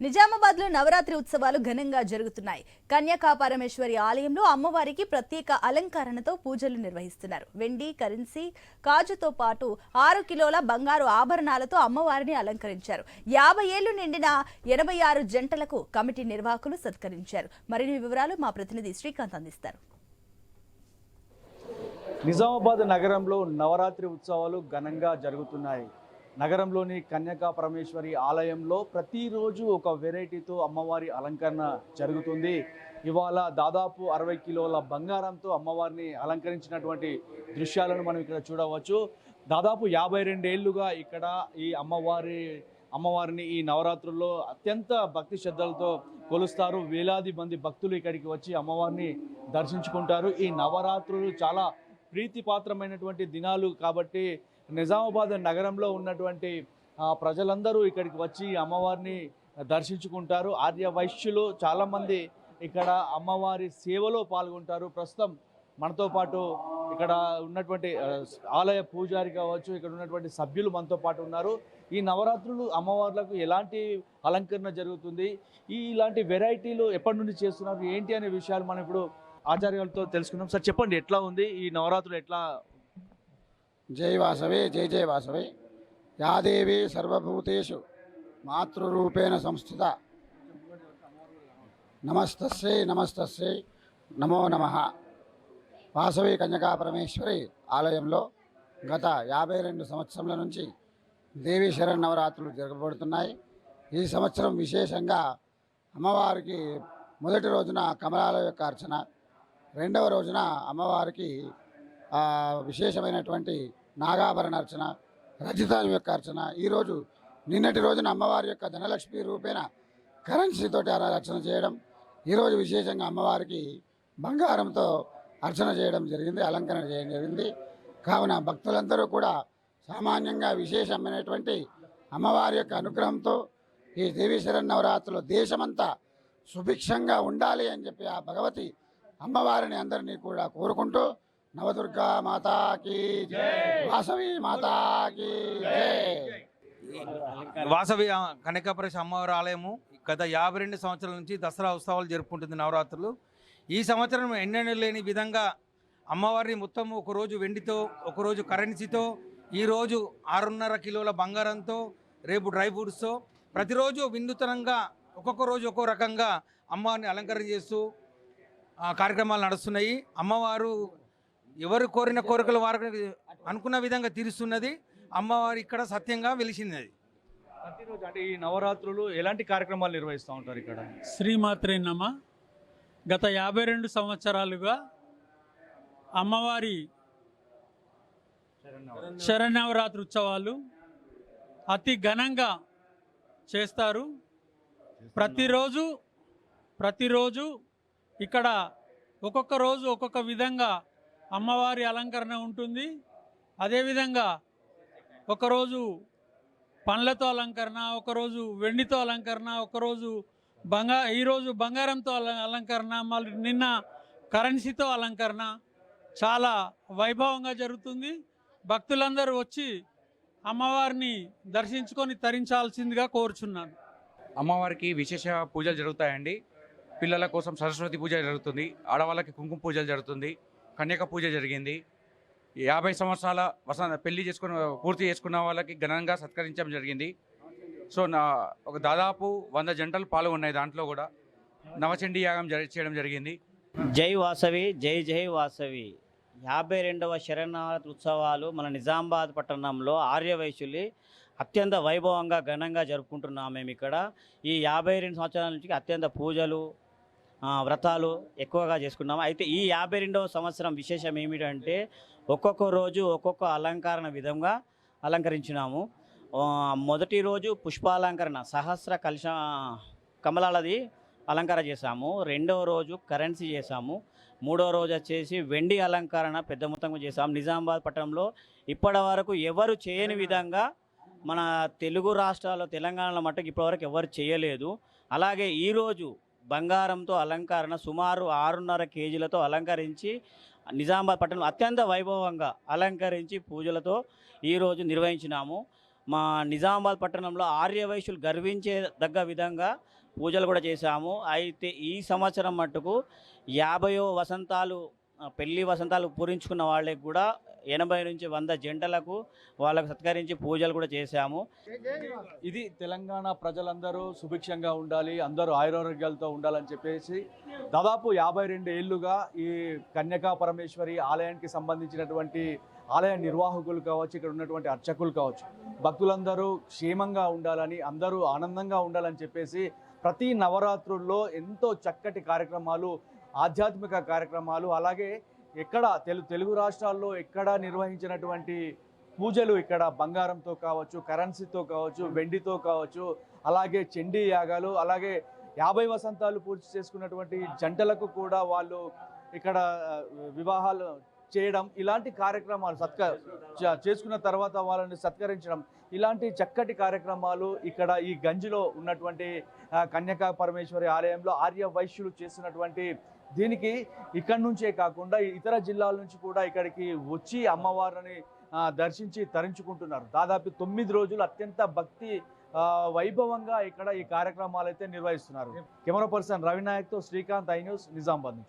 నిజామాబాద్లో నవరాత్రి ఉత్సవాలు ఘనంగా జరుగుతున్నాయి. కన్యాకాపారమేశ్వరి ఆలయంలో అమ్మవారికి ప్రత్యేక అలంకరణతో పూజలు నిర్వహిస్తున్నారు. వెండి కరెన్సీ కాజుతో పాటు ఆరు కిలోల బంగారు ఆభరణాలతో అమ్మవారిని అలంకరించారు. యాభై ఏళ్ళు నిండిన ఎనభై ఆరు జంటలకు కమిటీ నిర్వాహకులు సత్కరించారు. మరిన్ని వివరాలు మా ప్రతినిధి శ్రీకాంత్ అందిస్తారు. నిజామాబాద్ నగరంలో నవరాత్రి ఉత్సవాలు ఘనంగా జరుగుతున్నాయి. నగరంలోని కన్యకా పరమేశ్వరి ఆలయంలో ప్రతిరోజు ఒక వెరైటీతో అమ్మవారి అలంకరణ జరుగుతుంది. ఇవాళ దాదాపు అరవై కిలోల బంగారంతో అమ్మవారిని అలంకరించినటువంటి దృశ్యాలను మనం ఇక్కడ చూడవచ్చు. దాదాపు యాభై రెండేళ్ళుగా ఇక్కడ ఈ అమ్మవారి అమ్మవారిని ఈ నవరాత్రుల్లో అత్యంత భక్తి శ్రద్ధలతో కొలుస్తారు. వేలాది మంది భక్తులు ఇక్కడికి వచ్చి అమ్మవారిని దర్శించుకుంటారు. ఈ నవరాత్రులు చాలా ప్రీతిపాత్రమైనటువంటి దినాలు కాబట్టి నిజామాబాద్ నగరంలో ఉన్నటువంటి ప్రజలందరూ ఇక్కడికి వచ్చి అమ్మవారిని దర్శించుకుంటారు. ఆర్య వైశ్యులు చాలామంది ఇక్కడ అమ్మవారి సేవలో పాల్గొంటారు. ప్రస్తుతం మనతో పాటు ఇక్కడ ఉన్నటువంటి ఆలయ పూజారి కావచ్చు ఇక్కడ ఉన్నటువంటి సభ్యులు మనతో పాటు ఉన్నారు. ఈ నవరాత్రులు అమ్మవార్లకు ఎలాంటి అలంకరణ జరుగుతుంది? ఈ ఇలాంటి వెరైటీలు ఎప్పటి నుండి చేస్తున్నారు? ఏంటి అనే విషయాలు మనం ఇప్పుడు ఆచార్యులతో తెలుసుకున్నాం సార్ చెప్పండి ఎట్లా ఉంది? ఈ నవరాత్రులు ఎట్లా జై వాసవే జై జై వాసవే యాదేవి సర్వభూతేషు మాతృరూపేణ సంస్థిత. నమస్తస్యై నమస్తస్యై నమో నమ. వాసవి కన్యకా పరమేశ్వరి ఆలయంలో గత యాభై రెండు సంవత్సరముల నుంచి దేవీ శరణవరాత్రులు జరగబడుతున్నాయి ఈ సంవత్సరం విశేషంగా అమ్మవారికి మొదటి రోజున కమలాల యొక్క అర్చన రెండవ రోజున అమ్మవారికి విశేషమైనటువంటి నాగాభరణ అర్చన రజితాని యొక్క అర్చన ఈరోజు నిన్నటి రోజున అమ్మవారి యొక్క ధనలక్ష్మి రూపేణ కరెన్సీతోటి అలా అర్చన చేయడం ఈరోజు విశేషంగా అమ్మవారికి బంగారంతో అర్చన చేయడం జరిగింది అలంకరణ చేయడం జరిగింది. కావున భక్తులందరూ కూడా సామాన్యంగా విశేషమైనటువంటి అమ్మవారి యొక్క అనుగ్రహంతో ఈ దేవీ శరన్నవరాత్రులు దేశమంతా సుభిక్షంగా ఉండాలి అని చెప్పి ఆ భగవతి అమ్మవారిని అందరినీ కూడా కోరుకుంటూ నవదుర్గా మాతాకి వాసవి మాతాకి వాసవి ఆ, అమ్మవారి ఆలయము గత యాభై రెండు సంవత్సరాల నుంచి దసరా ఉత్సవాలు జరుపుకుంటుంది నవరాత్రులు. ఈ సంవత్సరం ఎన్నెన్నో లేని విధంగా అమ్మవారిని మొత్తం ఒకరోజు వెండితో ఒకరోజు కరెన్సీతో ఈరోజు ఆరున్నర కిలోల బంగారంతో రేపు డ్రై ఫ్రూట్స్తో ప్రతిరోజు వినూతనంగా ఒక్కొక్క రోజు ఒక్కో రకంగా అమ్మవారిని అలంకరణ చేస్తూ కార్యక్రమాలు నడుస్తున్నాయి. అమ్మవారు ఎవరు కోరిన కోరికలు వారికి అనుకున్న విధంగా తీరుస్తున్నది. అమ్మవారు ఇక్కడ సత్యంగా వెలిసినది ప్రతిరోజు అంటే ఈ నవరాత్రులు ఎలాంటి కార్యక్రమాలు నిర్వహిస్తూ ఉంటారు ఇక్కడ? శ్రీమాత్రే నమ. గత యాభై రెండు సంవత్సరాలుగా అమ్మవారి శరణవరాత్రి ఉత్సవాలు అతి ఘనంగా చేస్తారు. ప్రతిరోజు ప్రతిరోజు ఇక్కడ ఒక్కొక్క రోజు ఒక్కొక్క విధంగా అమ్మవారి అలంకరణ ఉంటుంది. అదేవిధంగా ఒకరోజు పండ్లతో అలంకరణ ఒకరోజు వెండితో అలంకరణ ఒకరోజు బంగా ఈరోజు బంగారంతో అలంకరణ మళ్ళీ నిన్న కరెన్సీతో అలంకరణ చాలా వైభవంగా జరుగుతుంది. భక్తులందరూ వచ్చి అమ్మవారిని దర్శించుకొని తరించాల్సిందిగా కోరుచున్నాను. అమ్మవారికి విశేష పూజలు జరుగుతాయండి. పిల్లల కోసం సరస్వతి పూజ జరుగుతుంది. ఆడవాళ్ళకి కుంకుమ పూజలు జరుగుతుంది. కన్యక పూజ జరిగింది. యాభై సంవత్సరాల వసంత పెళ్ళి చేసుకున్న పూర్తి చేసుకున్న వాళ్ళకి ఘనంగా సత్కరించడం జరిగింది. సో నా ఒక దాదాపు వంద జంటలు పాల్గొన్నాయి దాంట్లో కూడా. నవచండీ యాగం జరి చేయడం జరిగింది. జై వాసవి జై జై వాసవి. యాభై రెండవ శరణావరాత్రి ఉత్సవాలు మన నిజామాబాద్ పట్టణంలో ఆర్యవైశ్యులు అత్యంత వైభవంగా ఘనంగా జరుపుకుంటున్నాం మేము ఇక్కడ. ఈ యాభై రెండు సంవత్సరాల నుంచి అత్యంత పూజలు వ్రతాలు ఎక్కువగా చేసుకున్నాము అయితే ఈ యాభై రెండవ సంవత్సరం విశేషం ఏమిటంటే ఒక్కొక్క రోజు ఒక్కొక్క అలంకరణ విధంగా అలంకరించినాము. మొదటి రోజు పుష్పాలంకరణ సహస్ర కలిష కమలాలది అలంకరణ చేశాము. రెండవ రోజు కరెన్సీ చేశాము. మూడవ రోజు వచ్చేసి వెండి అలంకరణ పెద్ద మొత్తంగా చేశాము. నిజామాబాద్ పట్టణంలో ఇప్పటి వరకు ఎవరు చేయని విధంగా మన తెలుగు రాష్ట్రాల్లో తెలంగాణలో మట్టుకు ఇప్పటివరకు ఎవరు చేయలేదు. అలాగే ఈరోజు బంగారంతో అలంకరణ సుమారు ఆరున్నర కేజీలతో అలంకరించి నిజామాబాద్ పట్టణం అత్యంత వైభవంగా అలంకరించి పూజలతో ఈరోజు నిర్వహించినాము. మా నిజామాబాద్ పట్టణంలో ఆర్యవైశ్యులు గర్వించే దగ్గ విధంగా పూజలు కూడా చేశాము. అయితే ఈ సంవత్సరం మట్టుకు యాభయో వసంతాలు పెళ్ళి వసంతాలు పూరించుకున్న వాళ్ళకి కూడా ఎనభై నుంచి వంద జంటలకు వాళ్ళకు సత్కరించి పూజలు కూడా చేశాము. ఇది తెలంగాణ ప్రజలందరూ సుభిక్షంగా ఉండాలి అందరూ ఆయురారోగ్యాలతో ఉండాలని చెప్పేసి దాదాపు యాభై రెండు ఏళ్ళుగా ఈ కన్యకా పరమేశ్వరి ఆలయానికి సంబంధించినటువంటి ఆలయ నిర్వాహకులు కావచ్చు ఇక్కడ ఉన్నటువంటి అర్చకులు కావచ్చు భక్తులందరూ క్షేమంగా ఉండాలని అందరూ ఆనందంగా ఉండాలని చెప్పేసి ప్రతి నవరాత్రుల్లో ఎంతో చక్కటి కార్యక్రమాలు ఆధ్యాత్మిక కార్యక్రమాలు అలాగే ఎక్కడ తెలు తెలుగు రాష్ట్రాల్లో ఎక్కడ నిర్వహించినటువంటి పూజలు ఇక్కడ బంగారంతో కావచ్చు కరెన్సీతో కావచ్చు వెండితో కావచ్చు అలాగే చండీ యాగాలు అలాగే యాభై వసంతాలు పూర్తి చేసుకున్నటువంటి జంటలకు కూడా వాళ్ళు ఇక్కడ వివాహాలు చేయడం ఇలాంటి కార్యక్రమాలు సత్క చేసుకున్న తర్వాత వాళ్ళని సత్కరించడం ఇలాంటి చక్కటి కార్యక్రమాలు ఇక్కడ ఈ గంజిలో ఉన్నటువంటి కన్యకా పరమేశ్వరి ఆలయంలో ఆర్య వైశ్యులు చేస్తున్నటువంటి దీనికి ఇక్కడి నుంచే కాకుండా ఇతర జిల్లాల నుంచి కూడా ఇక్కడికి వచ్చి అమ్మవారిని దర్శించి తరించుకుంటున్నారు. దాదాపు తొమ్మిది రోజులు అత్యంత భక్తి వైభవంగా ఇక్కడ ఈ కార్యక్రమాలు అయితే నిర్వహిస్తున్నారు కెమెరా పర్సన్ రవినాయక్తో శ్రీకాంత్ ఐ న్యూస్ నిజామాబాద్